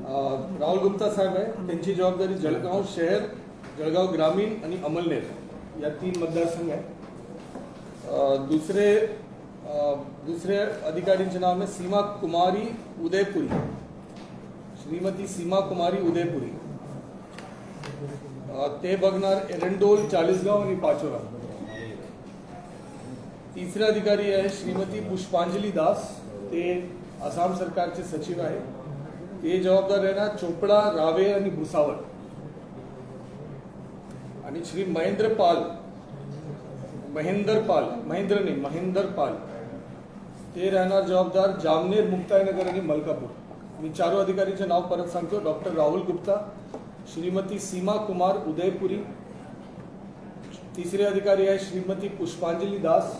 राहुल गुप्ता साहेब आहे. त्यांची जबाबदारी जळगाव शहर जळगाव ग्रामीण आणि अमलनेर या तीन मतदारसंघ आहे दुसरे दुसरे अधिकारींचे नाव आहे सीमा कुमारी उदयपुरी. श्रीमती सीमा कुमारी उदयपुरी. ते बघणार एरंडोल चाळीसगाव आणि पाचोरा. तिसरे अधिकारी आहे श्रीमती पुष्पांजली दास. ते आसाम सरकारचे सचिव आहे ते जबाबदार राहणार चोपडा रावे आणि भुसावळ आणि श्री महेंद्र पाल महेंदर पाल महेंद्र नाही महेंदर पाल ते राहणार जबाबदार जामनेर मुक्ताईनगर आणि मलकापूर मी चारू अधिकारीचे नाव परत सांगतो डॉक्टर राहुल गुप्ता श्रीमती सीमा कुमार उदयपुरी तिसरे अधिकारी आहे श्रीमती पुष्पांजली दास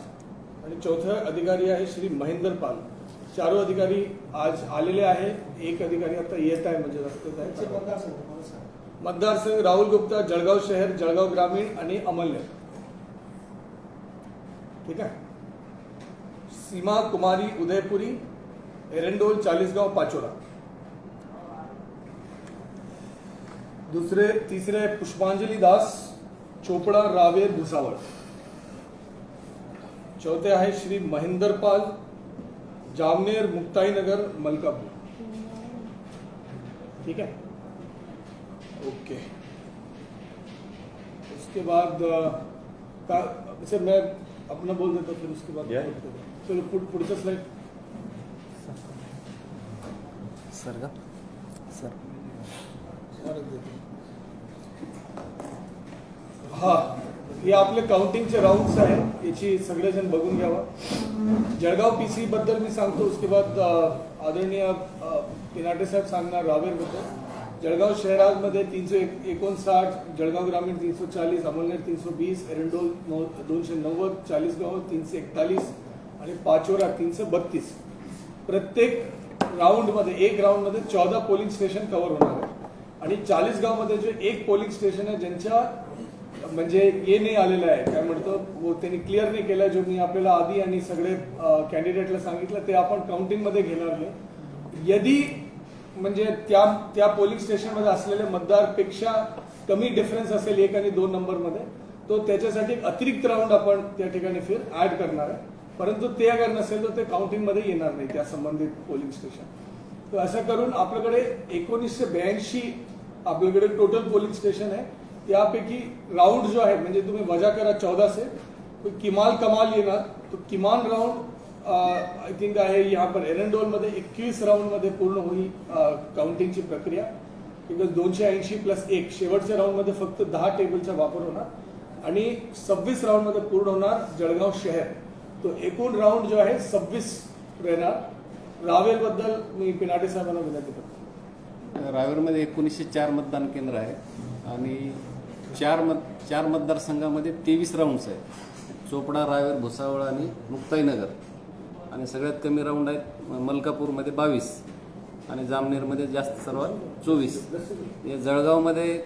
आणि चौथे अधिकारी आहे श्री महेंदर पाल चारो अधिकारी आज आलेले आहे एक अधिकारी आता येत आहे म्हणजे रस्त्यात मतदारसंघ राहुल गुप्ता जळगाव शहर जळगाव ग्रामीण आणि अमलनेर ठीक आहे? सीमा कुमारी उदयपुरी एरंडोल चाळीसगाव पाचोरा. दुसरे तिसरे पुष्पांजली दास चोपडा रावेर भुसावळ. चौथे आहे श्री महेंदर पाल जामनेर मुक्ताई नगर मलकापुर। ठीक है? ओके। उसके बाद सर मैं अपना बोल देता फिर उसके बाद चलो पुढ- पुढचं स्लाइड सर का? सर। हा। हे आपले काउंटिंगचे राऊंड्स आहे याची सगळेजण बघून घ्यावा. जळगाव पीसी बद्दल मी सांगतो उसके बाद आदरणीय पिनाटे साहेब सांगणार रावेरबद्दल. जळगाव शहरामध्ये तीनशे एक- एकोणसाठ जळगाव ग्रामीण तीनशे चाळीस अमलनेर तीनशे वीस एरंडोल नऊ दोनशे नव्वद चाळीसगाव तीनशे एकतालीस आणि पाचोरा तीनशे बत्तीस. प्रत्येक राऊंडमध्ये एक राऊंडमध्ये चौदा पोलिंग स्टेशन कव्हर होणार आहे. आणि चाळीसगावमध्ये जे एक पोलिंग स्टेशन आहे ज्यांच्या म्हणजे ये नाही आलेलं आहे. काय म्हणतो? त्यांनी क्लिअर नाही केलं. जो मी आपल्याला आधी आणि सगळे कॅन्डिडेटला सांगितलं ते आपण काउंटिंगमध्ये घेणार नाही. यदि म्हणजे त्या त्या पोलिंग स्टेशनमध्ये असलेल्या मतदारपेक्षा कमी डिफरन्स असेल एक आणि दोन नंबरमध्ये तो त्याच्यासाठी अतिरिक्त राऊंड आपण त्या ठिकाणी फिर ऍड करणार आहे. परंतु ते अगर नसेल तर ते काउंटिंगमध्ये येणार नाही त्या संबंधित पोलिंग स्टेशन तर असं करून आपल्याकडे एकोणीसशे ब्याऐंशी आपल्याकडे टोटल पोलिंग स्टेशन आहे. त्यापैकी राऊंड जो आहे म्हणजे तुम्ही वजा करा चौदा से किमाल कमाल येणार. तो किमान राऊंड आय थिंक आहे यहाँ पर एरंडोलमध्ये एकवीस राऊंडमध्ये पूर्ण होईल काउंटिंगची प्रक्रिया. बिकॉज दोनशे ऐंशी प्लस एक शेवटच्या राऊंडमध्ये फक्त दहा टेबलचा वापर होणार. आणि सव्वीस राऊंडमध्ये पूर्ण होणार जळगाव शहर. तो एकूण राऊंड जो आहे सव्वीस राहणार. रावेल बद्दल मी पिनाटे साहेबांना विनंती करतो. रावेरमध्ये एकोणीसशे चार मतदान केंद्र आहे. आणि चार मत चार मतदारसंघामध्ये तेवीस राऊंड्स आहेत. चोपडा रावेर भुसावळ आणि मुक्ताईनगर. आणि सगळ्यात कमी राऊंड आहेत मलकापूरमध्ये बावीस आणि जामनेरमध्ये जास्त सर्वात चोवीस. हे जळगावमध्ये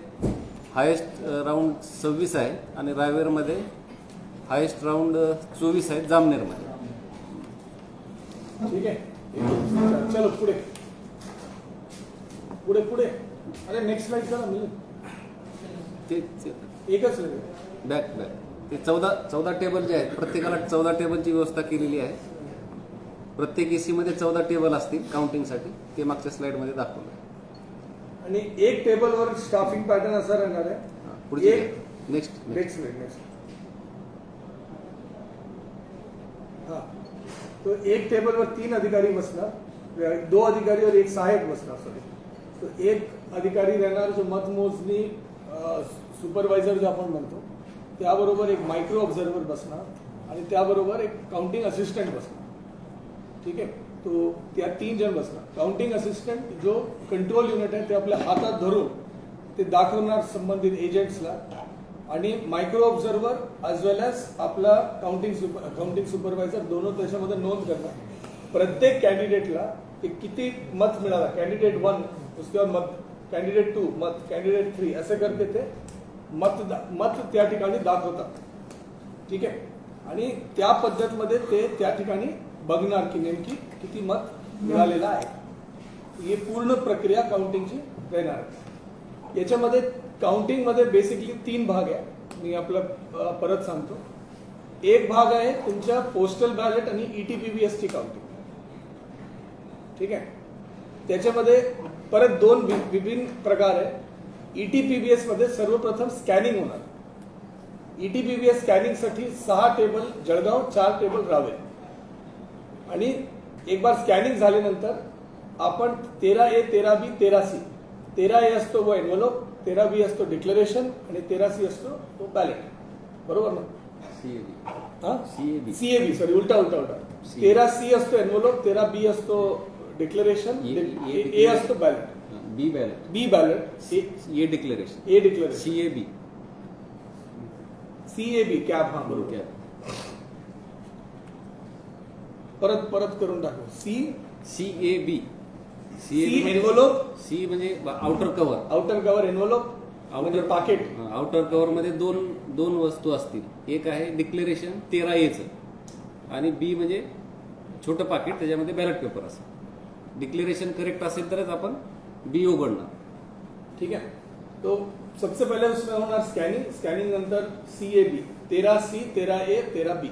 हायेस्ट राऊंड सव्वीस आहे आणि रावेरमध्ये हायेस्ट राऊंड चोवीस आहेत जामनेरमध्ये. ठीक आहे. चलो पुढे. पुढे पुढे. अरे नेक्स्ट स्लाइड करा मी ते ते- एकच बॅक बॅक ते चौदा चौदा टेबल जे आहेत प्रत्येकाला चौदा टेबलची व्यवस्था केलेली आहे. प्रत्येक एसी मध्ये चौदा टेबल असतील काउंटिंगसाठी. ते मागच्या स्लाइडमध्ये दाखवलं. आणि एक टेबलवर स्टाफिंग पॅटर्न असा राहणार आहे. पुढचे एक नेक्स्ट नेक्स्ट हा. तो एक टेबलवर तीन अधिकारी बसणार. दो अधिकारी और एक सहायक बसणार सॉरी तो एक अधिकारी राहणार जो मतमोजणी सुपरवायझर जो आपण म्हणतो त्याबरोबर एक मायक्रो ऑब्झर्वर बसणार आणि त्याबरोबर एक काउंटिंग असिस्टंट बसणार. ठीक आहे? तो त्या तीन जण बसणार. काउंटिंग असिस्टंट जो कंट्रोल युनिट आहे ते आपल्या हातात धरून ते दाखवणार संबंधित एजंट्सला आणि micro observer as well as आपला काउंटिंग सुपर काउंटिंग सुपरवायझर दोनों त्याच्यामध्ये नोंद करणार. प्रत्येक कॅन्डिडेटला ते किती मत मिळाला? कॅन्डिडेट वन उसके बाद मत. कॅन्डिडेट टू मत. कॅन्डिडेट थ्री असं करते ते मत मत त्या ठिकाणी दाखवतात. ठीक आहे? आणि त्या पद्धतमध्ये ते त्या ठिकाणी बघणार की नेमकी किती मत मिळालेलं आहे. ही पूर्ण प्रक्रिया काउंटिंगची राहणार याच्यामध्ये काउंटिंगमध्ये बेसिकली तीन भाग आहे. मी आपलं परत सांगतो. एक भाग आहे तुमच्या पोस्टल बॅलेट आणि E ची काउंटिंग ठीक आहे? त्याच्यामध्ये परत दोन विभिन्न प्रकार आहे. E ईटीपीबीएसमध्ये सर्वप्रथम स्कॅनिंग होणार. E ईटीपीबीएस स्कॅनिंगसाठी सहा टेबल जळगाव चार टेबल रावेल आणि एक बार स्कॅनिंग झाल्यानंतर आपण तेरा ए तेरा बी तेरा सी. तेरा ए असतो व एनवलप तेरा बी असतो डिक्लेरेशन आणि तेरा सी असतो तो बॅलेट बरोबर ना? सीएबी हा? सीएबी सीएबी सॉरी उलटा उलटा उलटा. तेरा सी असतो एनवलप तेरा बी असतो डिक्लेरेशन ए- ए- ए असतो ballot B ballot B ballot ये declaration A declaration CAB CAB cab हा बरोबर परत परत करून टाकू C CAB C envelope C म्हणजे outer cover outer cover envelope म्हणजे पाकिट आउटर कव्हरमध्ये दोन दोन वस्तू असतील. एक आहे डिक्लेरेशन तेरा एचं आणि बी म्हणजे छोटं पाकिट त्याच्यामध्ये बॅलेट पेपर असं डिक्लेरेशन करेक्ट असेल तरच आपण बी उघडणार ठीक है तो सबसे पहले उसमें होना स्कैनिंग नंतर सी ए बी तेरा सी तेरा ए तेरा बी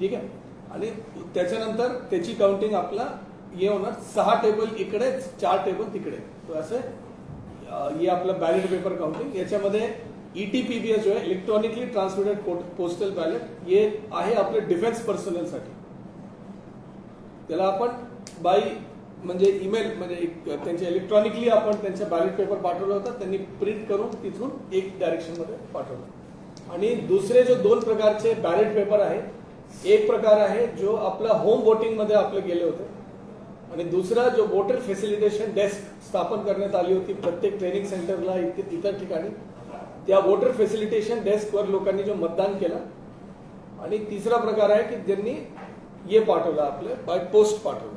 ठीक आहे? आणि त्याच्यानंतर त्याची काउंटिंग आपला हे होणार. सहा टेबल इकडे चार टेबल तिकडे. तो असे हे आपलं बॅलेट पेपर काउंटिंग याच्यामध्ये ईटीपीबीएस जो आहे इलेक्ट्रॉनिकली ट्रान्समिटेड पोस्टल बॅलेट हे आहे आपले डिफेन्स पर्सनलसाठी त्याला आपण बाय म्हणजे ईमेल म्हणजे एक त्यांच्या इलेक्ट्रॉनिकली आपण त्यांच्या बॅलेट पेपर पाठवला होता त्यांनी प्रिंट करून तिथून एक डायरेक्शनमध्ये पाठवलं. आणि दुसरे जो दोन प्रकारचे बॅलेट पेपर आहे एक प्रकार आहे जो आपला होम वोटिंगमध्ये आपले गेले होते. आणि दुसरा जो वोटर फॅसिलिटेशन डेस्क स्थापन करण्यात आली होती प्रत्येक ट्रेनिंग सेंटरला इथे इतर ठिकाणी त्या वोटर फॅसिलिटेशन डेस्कवर लोकांनी जो मतदान केला. आणि तिसरा प्रकार आहे की ज्यांनी ये पाठवलं आपलं बाय पोस्ट पाठवलं.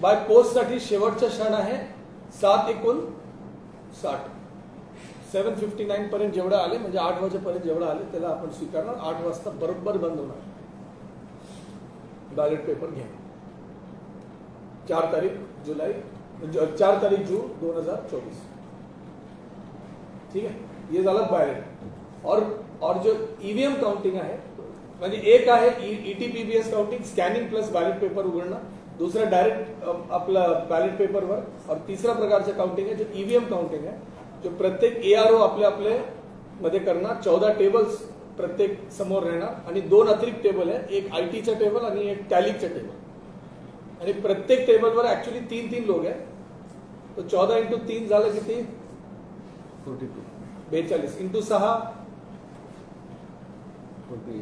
बाय पोस्टसाठी शेवटचा क्षण आहे. सात एकूण साठ. सेवन फिफ्टी नाईन पर्यंत जेवढं आले म्हणजे आठ वाजेपर्यंत जेवढं आले त्याला आपण स्वीकारणार. आठ वाजता बरोबर बंद होणार. बॅलेट पेपर घ्या. चार तारीख जुलै म्हणजे, चार तारीख जून दोन हजार चोवीस. ठीक आहे? ये झालं बॅलेट और और जो ईव्हीएम काउंटिंग आहे म्हणजे एक आहे ETPBS counting scanning plus ballot paper उघडणं. दुसरा डायरेक्ट आपलं बॅलेट पेपरवर और तिसरा प्रकारचं काउंटिंग आहे जो ईव्हीएम काउंटिंग आहे जो प्रत्येक एआरओ आपले आपले मध्ये करणार. चौदा टेबल्स प्रत्येक समोर राहणार. आणि दोन अतिरिक्त टेबल आहे. एक आय टीचा टेबल आणि एक टॅलिकचा टेबल आणि प्रत्येक टेबलवर ऍक्च्युली तीन तीन लोक आहे तो चौदा इंटू तीन झालं किती? Forty two. बेचाळीस. इंटू सहा?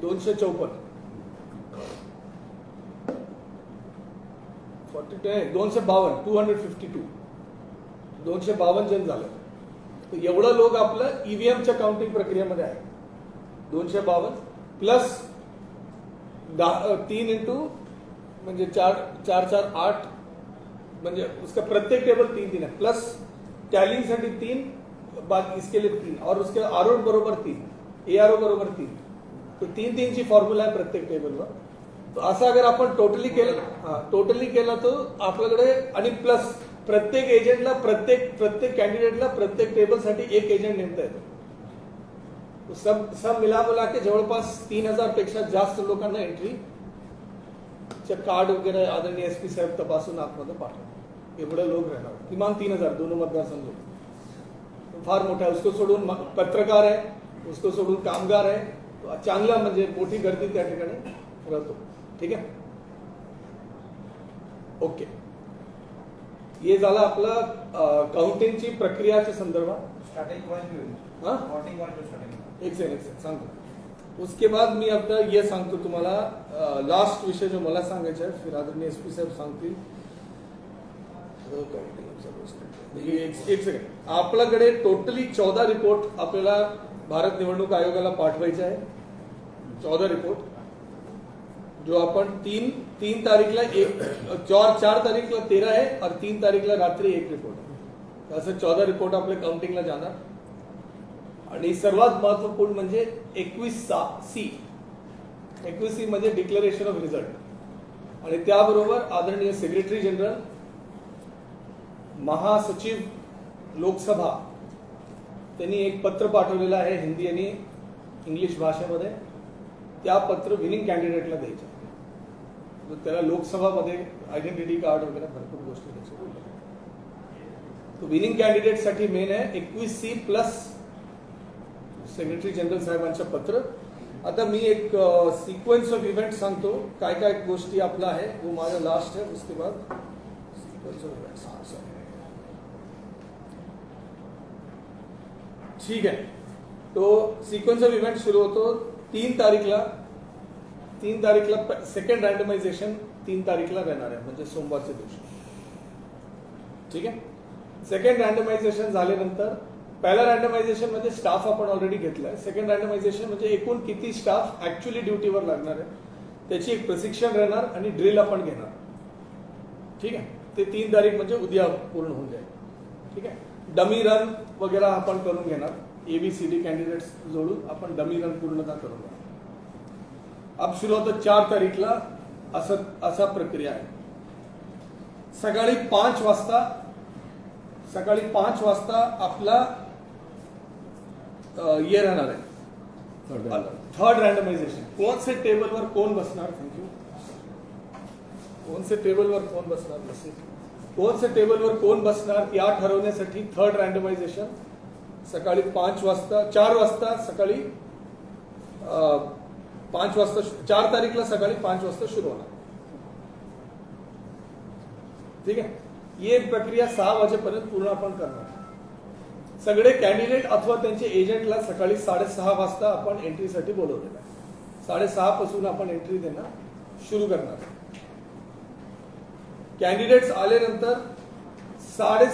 दोनशे चौपन्न. फॉर्टी टू दोनशे बावन्न टू हंड्रेड फिफ्टी टू दोनशे बावन्न जण झालं. तर एवढं लोक आपलं ईव्हीएमच्या काउंटिंग प्रक्रियेमध्ये आहे. दोनशे बावन्न प्लस दहा तीन इंटू म्हणजे चार चार चार आठ म्हणजे उसका प्रत्येक टेबल तीन तीन है प्लस टैलिंगसाठी तीन बाकी इसके लिए तीन और उसके आर बरोबर तीन ए आर बरोबर तीन. तो तीन तीनची फॉर्म्युला आहे प्रत्येक टेबलवर असं अगर आपण टोटली केलं हा टोटली केलं तर आपल्याकडे आणि प्लस प्रत्येक एजंटला प्रत्येक प्रत्येक कॅन्डिडेटला प्रत्येक टेबलसाठी एक एजंट नेमता येतो. सब सब मिला मुला के जवळपास तीन हजारपेक्षा जास्त लोकांना एंट्री कार्ड वगैरे आदरणीय एस पी साहेब तपासून आतमध्ये पाठवतो. एवढे लोक राहणार. किमान तीन हजार दोन मतदारसंघ. फार मोठा आहे. उसको सोडून पत्रकार आहे. उसको सोडून कामगार आहे. चांगला म्हणजे मोठी गर्दी त्या ठिकाणी राहतो. ठीक आहे? ओके हे झालं आपलं काउंटिंगची प्रक्रियाच्या संदर्भात. हाँ? एक सेकंड एक सेकंड सांगतो. उसके बाद मी आता हे सांगतो तुम्हाला लास्ट विषय जो मला सांगायचा आहे फिर आदरणीय एस पी साहेब सांगतील. एक एक सेकंड आपल्याकडे टोटली चौदा रिपोर्ट आपल्याला भारत निवडणूक आयोगाला पाठवायचे आहे. चौदा रिपोर्ट जो आपण तीन तीन तारीखला एक चार चार तारीखला तेरा आहे और तीन तारीखला रात्री एक रिपोर्ट आहे. असं चौदा रिपोर्ट आपल्या काउंटिंगला जाणार. आणि सर्वात महत्त्वपूर्ण म्हणजे एकवीस सा सी. एकवीस सी म्हणजे डिक्लेरेशन ऑफ रिझल्ट आणि त्याबरोबर आदरणीय सेक्रेटरी जनरल महासचिव लोकसभा त्यांनी एक पत्र पाठवलेलं आहे हिंदी आणि इंग्लिश भाषेमध्ये. त्या पत्र विनिंग कॅन्डिडेटला द्यायचं. त्याला लोकसभामध्ये आयडेंटिटी कार्ड वगैरे भरपूर गोष्टी त्याच्या तो विनिंग कॅन्डिडेटसाठी मेन आहे एकवीस सी प्लस सेक्रेटरी जनरल साहेबांचं पत्र. आता मी एक सिक्वेन्स ऑफ इव्हेंट सांगतो. काय काय गोष्टी आपला आहे वो माझा लास्ट आहे उसके बाद सिक्वेन्स ऑफ इव्हेंट ठीक आहे. तो सिक्वेन्स ऑफ इव्हेंट सुरू होतो तीन तारीखला. तीन तारीखला सेकंड रँडमायझेशन तीन तारीखला राहणार आहे म्हणजे सोमवारच्या दिवशी. ठीक आहे? सेकंड रँडमायझेशन झाल्यानंतर पहिला रँडमायझेशन म्हणजे स्टाफ आपण ऑलरेडी घेतलाय. सेकंड रँडमायझेशन म्हणजे एकूण किती स्टाफ ऍक्च्युली ड्युटीवर लागणार आहे त्याची एक प्रशिक्षण राहणार आणि ड्रिल आपण घेणार. ठीक आहे? ते तीन तारीख म्हणजे उद्या पूर्ण होऊन जाईल. ठीक आहे? डमी रन वगैरे आपण करून घेणार. एबीसीडी कॅन्डिडेट्स जोडून आपण डमी रन पूर्णता करून घेणार. अब सुरू होतं चार तारीखला असं असा प्रक्रिया आहे सकाळी पाच वाजता सकाळी पाच वाजता आपला ये राहणार आहे थर्ड रँडमायझेशन कोण से टेबलवर कोण बसणार? थँक्यू कोण से टेबलवर कोण बसणार? कोण से टेबलवर कोण बसणार? या ठरवण्यासाठी थर्ड रँडमायझेशन सकाळी पाच वाजता चार वाजता सकाळी पाच वाजता चार तारीखला सकाळी पाच वाजता सुरू होणार. ठीक आहे? ही एक प्रक्रिया सहा वाजेपर्यंत पूर्ण आपण करणार. सगळे कॅन्डिडेट अथवा त्यांचे एजंटला सकाळी साडेसहा वाजता आपण एंट्रीसाठी बोलवलेलं आहे. साडेसहा पासून आपण एंट्री देणं सुरू करणार. कॅन्डिडेट्स आल्यानंतर साडे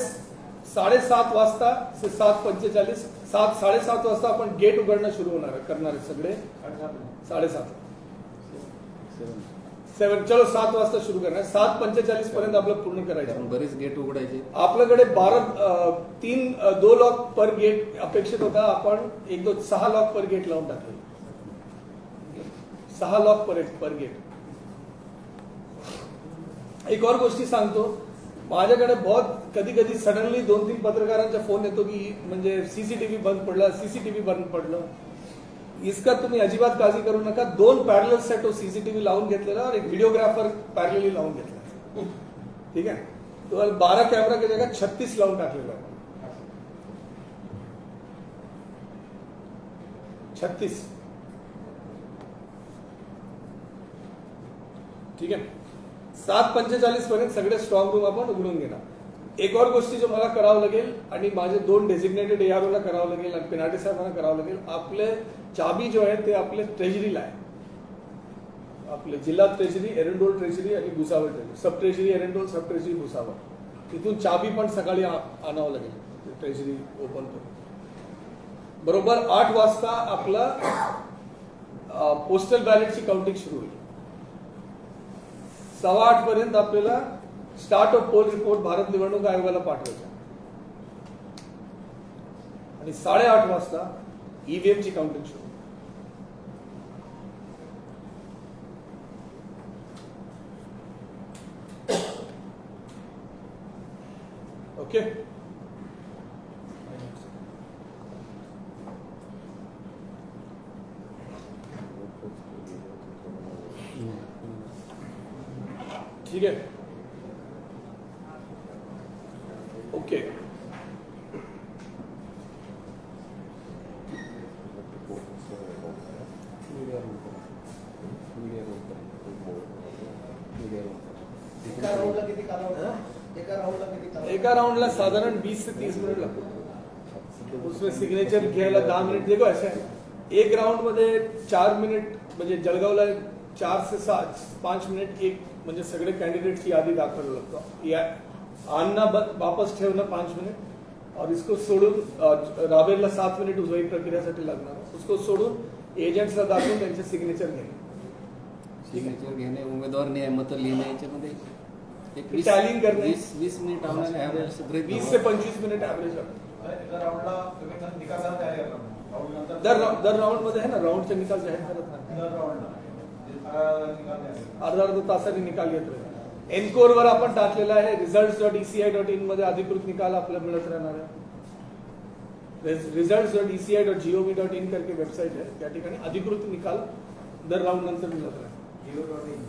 साडेसात वाजता ते सात पंचेचाळीस सात साडेसात वाजता आपण गेट उघडणं सुरू होणार आहे. करणार आहे सगळे. साडेसात. सेवन चलो सात वाजता सुरू करणार सात पंचेचाळीस पर्यंत आपलं पूर्ण करायचं. बरेच गेट उघडायचे. आपल्याकडे बारा तीन दो लॉक पर गेट अपेक्षित होता. आपण एक दोन सहा लॉक पर गेट लावून टाकले. सहा लॉक पर पर गेट एक और गोष्टी सांगतो. माझ्याकडे बहुत कधी कधी सडनली दोन तीन पत्रकारांचा फोन येतो की म्हणजे सीसीटीव्ही बंद पडला सीसीटीव्ही बंद पडलं. इसका तुम्ही अजिबात काळजी करू नका. दोन पॅरल सेट सीसीटीव्ही लावून घेतलेला और एक व्हिडिओग्राफर पॅरलली लावून घेतला ठीक आहे? तो बारा कॅमेरा की का छत्तीस लावून टाकलेला छत्तीस. ठीक आहे? सात पंचेचाळीस पर्यंत सगळे स्ट्रॉंग रूम आपण उघडून घेणार. एक और गोष्टी जो मला करावं लागेल आणि माझे दोन डेसिग्नेटेड एआरओला करावं लागेल आणि पिनाटे साहेबांना करावं लागेल आपले चाबी जो आहे ते आपले ट्रेजरीला आहे. आपले जिल्हा ट्रेजरी एरंडोल ट्रेजरी आणि Bhusawal treasury sub treasury Erandol sub treasury Bhusawal. तिथून चाबी पण सकाळी आणावं लागेल. ट्रेजरी ओपन करून. बरोबर आठ वाजता आपला पोस्टल बॅलेटची काउंटिंग सुरू होईल. सव्वा आठ पर्यंत आपल्याला start of poll report Bharat निवडणूक आयोगाला पाठवायचा आणि साडेआठ वाजता ईव्हीएम ची काउंटिंग सुरू. ओके ठीक आहे ओके एका राऊंडला साधारण 20 से 30 मिनिट लागतो उसमें सिग्नेचर घ्यायला दहा मिनिट देखो असं एक राऊंडमध्ये चार मिनिट म्हणजे जळगावला चार से सात पाच मिनिट एक म्हणजे सगळे कॅन्डिडेटची यादी दाखवायला लागतो. या ब- वापस ठेवणं पाच मिनिट और इसको सोडून अ, रावेरला सात मिनिट उजवाई प्रक्रियासाठी लागणार. उसको सोडून एजंट्सला दाखवून त्यांचे सिग्नेचर घेणे सिग्नेचर घेणे उमेदवार ने मत लिहिणे याच्यामध्ये Tallying करणे. वीस वीस मिनिट ॲव्हरेज वीस ते पंचवीस मिनिट ॲव्हरेज लागतो राऊंडला दर राऊंडमध्ये आहे ना राऊंडचे निकाल जाहीर करत नाही. अर्धा अर्धा तासाने निकाल येत राहतात एनकोर वर आपण टाकलेलं आहे. रिझल्ट डॉट ईसीआय डॉट इनमध्ये अधिकृत निकाल आपल्याला मिळत राहणार आहे. Result dot ECI dot GOV dot in करके वेबसाईट आहे. त्या ठिकाणी अधिकृत निकाल दर राऊंड नंतर मिळत राहणार जिओ डॉट इन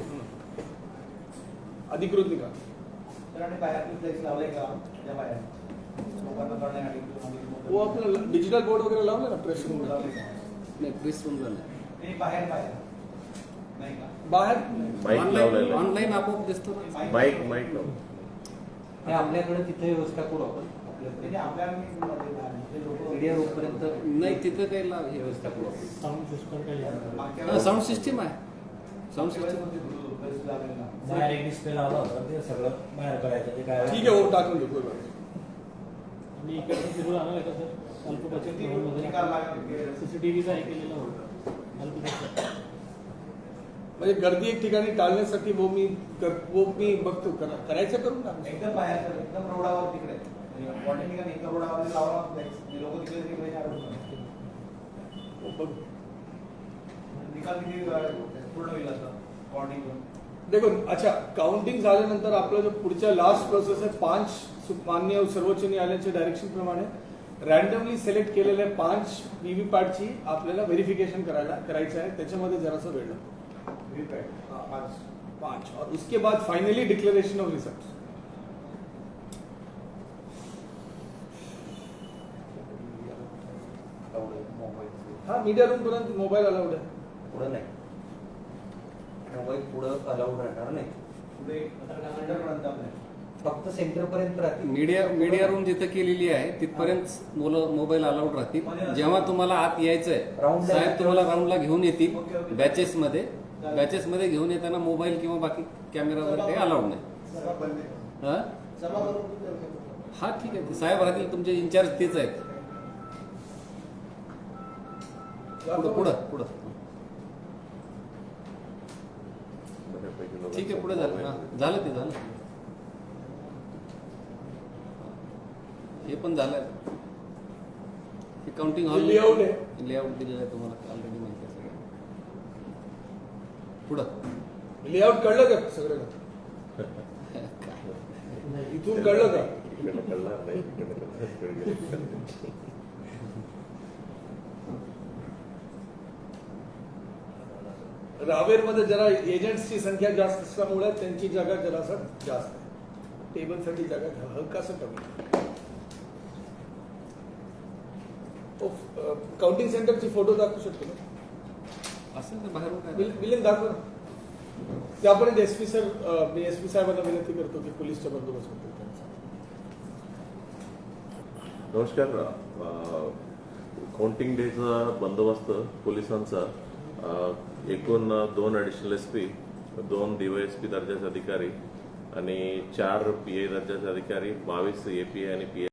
अधिकृत निकाल. तर आणि बाहेर फ्लेक्स लावलाय का? त्या बाहेर. लोकांना कळण्यासाठी वो आपलं डिजिटल बोर्ड वगैरे लावलं ना? प्रेस रूम लावले का? नाही प्रेस नाही. नाही बाहेर बाहेर. बाहेर? ऑनलाईन आपोआप दिसतो माईक माईक लावलं हे आपल्याकडे तिथे व्यवस्था करू आपण. म्हणजे मीडिया रोडपर्यंत नाही तिथं काही हे व्यवस्था करू आपण. साऊंड सिस्टम हा, आहे. साऊंड सिस्टीम बाहेर एक डिस्प्ले लावला होता ते सगळं बाहेर करायचं ते काय ठीक आहे हो टाकून. आणि इकडे फिरून आहे का सर? अल्पबचत गृहामध्ये सीसीटीव्हीचा हे केलेला होता. अल्पबचत म्हणजे गर्दी एक ठिकाणी टाळण्यासाठी वो मी कर- वो मी बघतो करा- करायचं करून टाकू एकदम बाहेर सर, एकदम रोडावर तिकडे. कॉन्टेंट ठिकाणी एकदम रोडावर लावला लोक तिकडे तिकडे नाही अडकणार. हो, बघ. निकाल किती पूर्ण होईल असं कॉन्टिंग देखो अच्छा काउंटिंग झाल्यानंतर आपलं जो पुढच्या लास्ट प्रोसेस आहे पाच मान्य सर्वोच्च न्यायालयाच्या डायरेक्शन प्रमाणे रॅन्डमली सिलेक्ट केलेल्या पाच व्हीव्हीपॅटची आपल्याला व्हेरिफिकेशन करायला करायचं आहे. त्याच्यामध्ये जरासा वेळ लागतो. पाँच पाँच और उसके बाद फाइनली डिक्लेरेशन ऑफ रिजल्ट हा मीडिया रूम पर्यंत मोबाईल अलाउड आहे पुढं नाही. मोबाईल पुढं अलाउड राहणार नाही. फक्त सेंटर पर्यंत राहतील. मीडिया मीडिया रूम जिथं केलेली आहे तिथपर्यंत मुलं मोबाईल अलाउड राहतील. जेव्हा तुम्हाला आत यायचंय साहेब तुम्हाला राऊंडला घेऊन येतील. बॅचेस मध्ये. बॅचेस मध्ये घेऊन येताना मोबाईल किंवा बाकी कॅमेरा वगैरे काही अलाउड नाही. हा? हा ठीक आहे. ते साहेब राहतील तुमचे इन्चार्ज तेच आहेत. पुढं पुढं पुढं. ठीक आहे पुढे झालं. हा, झालं ते झालं. हे पण झालं. Counting hall. लेआउट दिलेलं आहे तुम्हाला ऑलरेडी माहिती आहे सगळं पुढं लेआउट कळलं का सगळं? इथून कळलं का? कळणार नाही गेलं. रावेरमध्ये जरा एजंट्सची संख्या जास्त असल्यामुळे त्यांची जागा जरासा जास्त आहे. टेबलसाठी जागा हलकासा कमी काउंटिंग सेंटरची फोटो दाखवू शकतो ना? असेल तर बाहेरून विलिंग दाखव ना. त्यापर्यंत एस पी सर मी एस पी साहेबांना विनंती करतो की पोलीसच्या बंदोबस्त होतो नमस्कार काउंटिंग डेचा बंदोबस्त पोलिसांचा एकूण दोन ॲडिशनल एस पी दोन डीवायएसपी दर्जाचे अधिकारी आणि चार पी ए दर्जाचे अधिकारी बावीस ए पी ए आणि पी